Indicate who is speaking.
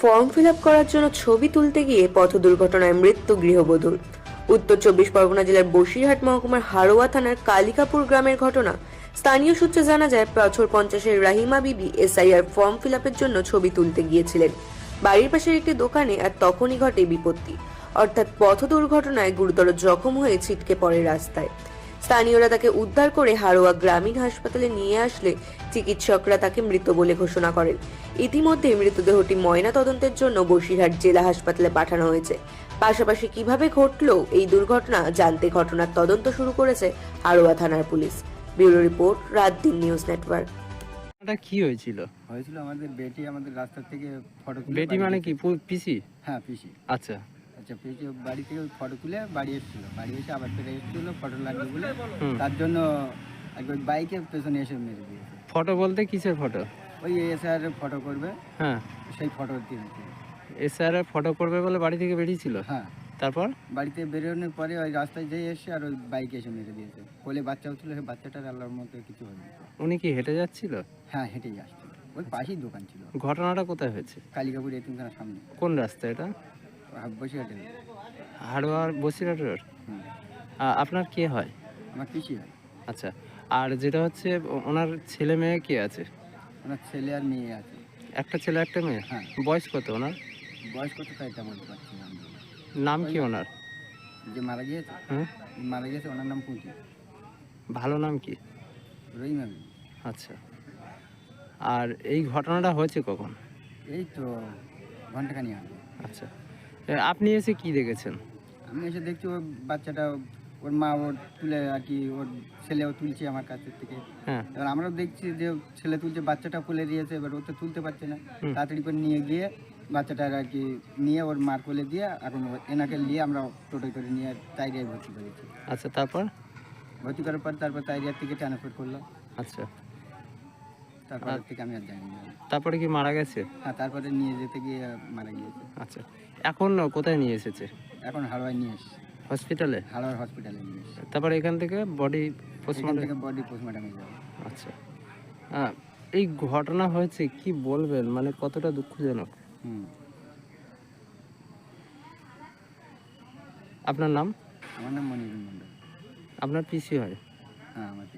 Speaker 1: Form fill করার জন্য ছবি তুলতে গিয়ে পথ দুর্ঘটনায় মৃত্যু গৃহবধূর। উত্তর চব্বিশ পরগনা জেলার বসিরহাট মহকুমার হারোয়া থানার কালিকাপুর গ্রামের ঘটনা। স্থানীয় সূত্রে জানা যায় বছর পঞ্চাশের রাহিমা বিবি এসআইআর ফর্ম ফিল জন্য ছবি তুলতে গিয়েছিলেন। বাড়ির পাশের একটি দোকানে আর তখনই ঘটে বিপত্তি। অর্থাৎ পথ দুর্ঘটনায় গুরুতর জখম হয়ে ছিটকে পড়ে রাস্তায়। স্থানীয়রা তাকে উদ্ধার করে হারোয়া গ্রামীণ হাসপাতালে নিয়ে আসলে চিকিৎসকরা তাকে মৃত বলে ঘোষণা করেন। ইতিমধ্যে মৃতদেহটি ময়না তদন্তের জন্য বসিরহাট জেলা হাসপাতালে পাঠানো হয়েছে। পাশাপাশি কীভাবে ঘটলো এই দুর্ঘটনা জানতে ঘটনার তদন্ত শুরু করেছে হারোয়া থানার পুলিশ। ব্যুরো রিপোর্ট রাত দিন নিউজ নেটওয়ার্ক।
Speaker 2: এটা কি হয়েছিল?
Speaker 3: হয়েছিল আমাদের বেটি আমাদের রাস্তা থেকে ফটো
Speaker 2: বেটি মানে কি? পিসি?
Speaker 3: হ্যাঁ পিসি।
Speaker 2: আচ্ছা।
Speaker 3: আচ্ছা বাড়ি থেকে ফটো তুলে বাড়ি এসেছিল। বাড়ি এসে আবার ফিরে এসেছিল ফটো লাগবে বলে। তার জন্য একবার বাইকে পেছনে এসে মেরে দিয়েছে।
Speaker 2: ফটো বলতে কিসের ফটো
Speaker 3: ওই এসআর ফটো করবে।
Speaker 2: হ্যাঁ।
Speaker 3: সেই ফটো দিয়ে
Speaker 2: এসআর ফটো করবে বলে বাড়ি থেকে বেরিয়েছিল?
Speaker 3: হ্যাঁ।
Speaker 2: তারপর?
Speaker 3: বাড়িতে বেরোনোর পরে ওই রাস্তায় যেয়ে এসে আর ওই বাইকে এসে মেরে দিয়েছে। কোলে বাচ্চাও ছিল সেই বাচ্চাটার আল্লাহর মতো কিছু হয়নি।
Speaker 2: উনি কি হেঁটে যাচ্ছিল?
Speaker 3: হ্যাঁ হেঁটেই আসছিল। ওই পাশেই দোকান ছিল।
Speaker 2: ঘটনাটা কোথায় হয়েছে?
Speaker 3: কালিকাপুর এতিমখানার সামনে।
Speaker 2: কোন রাস্তা এটা?
Speaker 3: বসে হাটে
Speaker 2: হাড়োয়ার বসিরহাট
Speaker 3: হুম।
Speaker 2: আ- আপনার কে হয়?
Speaker 3: আমার পিসি হয়।
Speaker 2: আচ্ছা আর যেটা হচ্ছে ওনার ছেলে মেয়ে কে আছে?
Speaker 3: ওনার ছেলে আর মেয়ে আছে।
Speaker 2: একটা ছেলে একটা মেয়ে?
Speaker 3: হ্যাঁ।
Speaker 2: বয়স কত ওনার?
Speaker 3: বয়স কত তাই এটা বলতে পারছি না।
Speaker 2: নাম কি ওনার?
Speaker 3: যে মারা গিয়েছে?
Speaker 2: হ্যাঁ
Speaker 3: মারা গিয়েছে ওনার নাম পুঁটি
Speaker 2: ভালো নাম কি?
Speaker 3: রহিমা বিবি।
Speaker 2: আচ্ছা আর এই ঘটনাটা হয়েছে কখন?
Speaker 3: এই তো ঘন্টাখানি আগে।
Speaker 2: আচ্ছা। আপনি এসে কি দেখেছেন?
Speaker 3: আমি এসে দেখছি ওর বাচ্চাটা ওর মা ওর তুলে আর কি ওর ছেলেও তুলছে আমার কাছের থেকে।
Speaker 2: হ্যাঁ।
Speaker 3: এবার আমরাও দেখছি যে ছেলে তুলছে বাচ্চাটা কোলে দিয়েছে এবার ও তো তুলতে পারছে না। তাড়াতাড়ি করে নিয়ে গিয়ে বাচ্চাটার আর কি নিয়ে ওর মার কোলে দিয়ে এখন এনাকে নিয়ে আমরা টোটো করে নিয়ে তাইরিয়ায় ভর্তি করেছি।
Speaker 2: আচ্ছা তারপর?
Speaker 3: ভর্তি করার পর তারপর তাইরিয়ার থেকে ট্রান্সফার করল।
Speaker 2: আচ্ছা।
Speaker 3: তারপর থেকে আমি আর জানি না
Speaker 2: তারপরে কি মারা গেছে?
Speaker 3: হ্যাঁ তারপরে নিয়ে যেতে গিয়ে মারা গিয়েছে।
Speaker 2: আচ্ছা এখন কোথায় নিয়ে এসেছে?
Speaker 3: এখন হাওড়ায় নিয়ে এসেছি।
Speaker 2: হসপিটালে?
Speaker 3: হাওড়ার হসপিটালে নিয়ে এসেছি।
Speaker 2: তারপরে এখান থেকে বডি পোস্টমর্টম
Speaker 3: থেকে বডি পোস্টমর্টমে যাব।
Speaker 2: আচ্ছা। আহ, এই ঘটনা হয়েছে কি বলবেন? মানে কতটা দুঃখজনক?
Speaker 3: হুম।
Speaker 2: আপনার নাম?
Speaker 3: আমার নাম মনিরুল মন্ডল
Speaker 2: আপনার পিসি হয়?
Speaker 3: হ্যাঁ আমার পিসি।